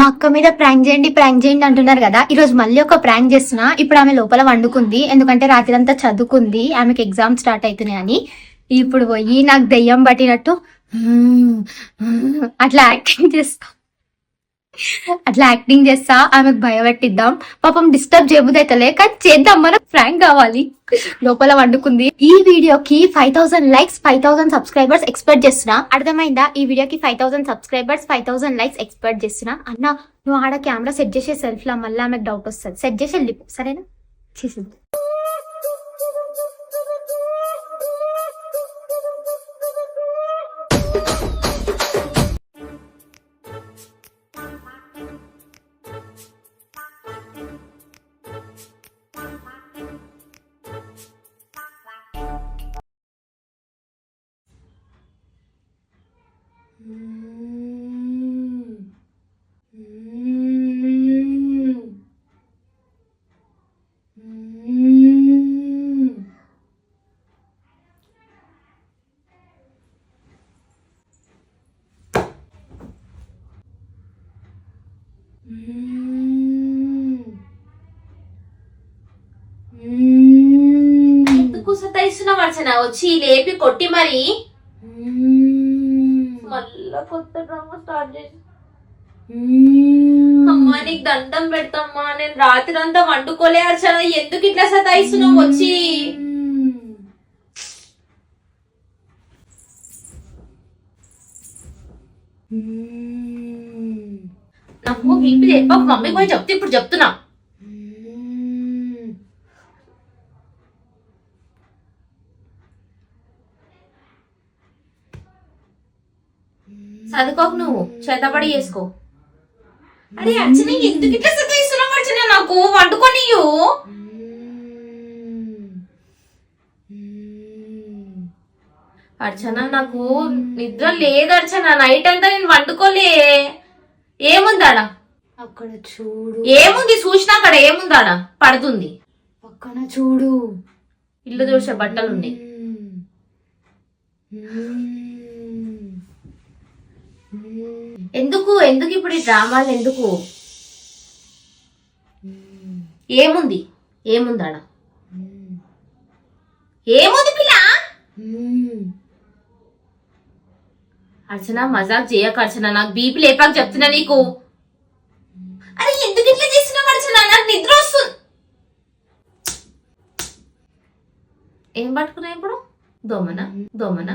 మా అక్క మీద ప్రాంక్ చేయండి ప్రాంక్ చేయండి అంటున్నారు కదా. ఈ రోజు మళ్ళీ ఒక ప్రాంక్ చేస్తున్నా. ఇప్పుడు ఆమె లోపల వండుకుంది. ఎందుకంటే రాత్రి అంతా చదువుకుంది. ఆమెకి ఎగ్జామ్ స్టార్ట్ అవుతున్నాయని ఇప్పుడు పోయి నాకు దెయ్యం పట్టినట్టు అట్లా యాక్టింగ్ చేస్తాం. అట్లా యాక్టింగ్ చేస్తా ఆమెకు భయపెట్టిద్దాం పాపం డిస్టర్బ్ చేయబుదైతలే కానీ చేద్దాం మనం ఫ్రాంక్ కావాలి. లోపల వండుకుంది. ఈ వీడియోకి five thousand likes five thousand subscribers expect చేస్తున్నా. అర్థమైందా? ఈ వీడియోకి five thousand subscribers five thousand likes expect చేస్తున్నా. అన్న నువ్వు ఆడ కెమెరా సెట్ చేసే సెల్ఫ్లా మళ్ళీ ఆమెకు డౌట్ వస్తుంది. సెట్ చేసి వెళ్ళిపో సరేనా? చేసింది ఎందుకు సతాయిస్తున్నావు అర్చన? వచ్చి లేపి కొట్టి మరి. మళ్ళా కొత్త డ్రామా స్టార్ట్ చేసి. అమ్మా నీకు దండం పెడతామ్మా. నేను రాత్రి అంతా వండుకోలే అర్చన. ఎందుకు ఇట్లా సతాయిస్తున్నావు వచ్చి? నాకు చెప్పకు మమ్మీ పోయి చెప్తే ఇప్పుడు చెప్తున్నా. చదువుకోకు నువ్వు. చేతబడి చేసుకో అరే అర్చన ఎందుకు ఇట్లా సతాయిస్తున్నావు అర్చన నాకు? వండుకోనియు అర్చన నాకు నిద్ర లేదు అర్చన. నైట్ అంతా నేను వండుకోలే. ఏముందాడా? అక్కడ చూడు. ఏముంది? చూసినా అక్కడ ఏముందాడా? పడుతుంది. పక్కన చూడు. ఇల్లు చూసే బట్టలు ఉన్నాయి ఎందుకు? ఎందుకు ఇప్పుడు ఈ డ్రామాలు ఎందుకు? ఏముంది? ఏముంది ఏముందాడ ఏముంది పిల్ల? అర్చన మజాక్ చేయక అర్చన. నాకు బీపీ లేపాక చెప్తున్నా నీకు. అరే ఎందుకు ఇట్లా చేస్తున్నావు అర్చన? నాకు నిద్ర వస్తుంది. ఏం పట్టుకున్నా ఇప్పుడు? దోమన? దోమన?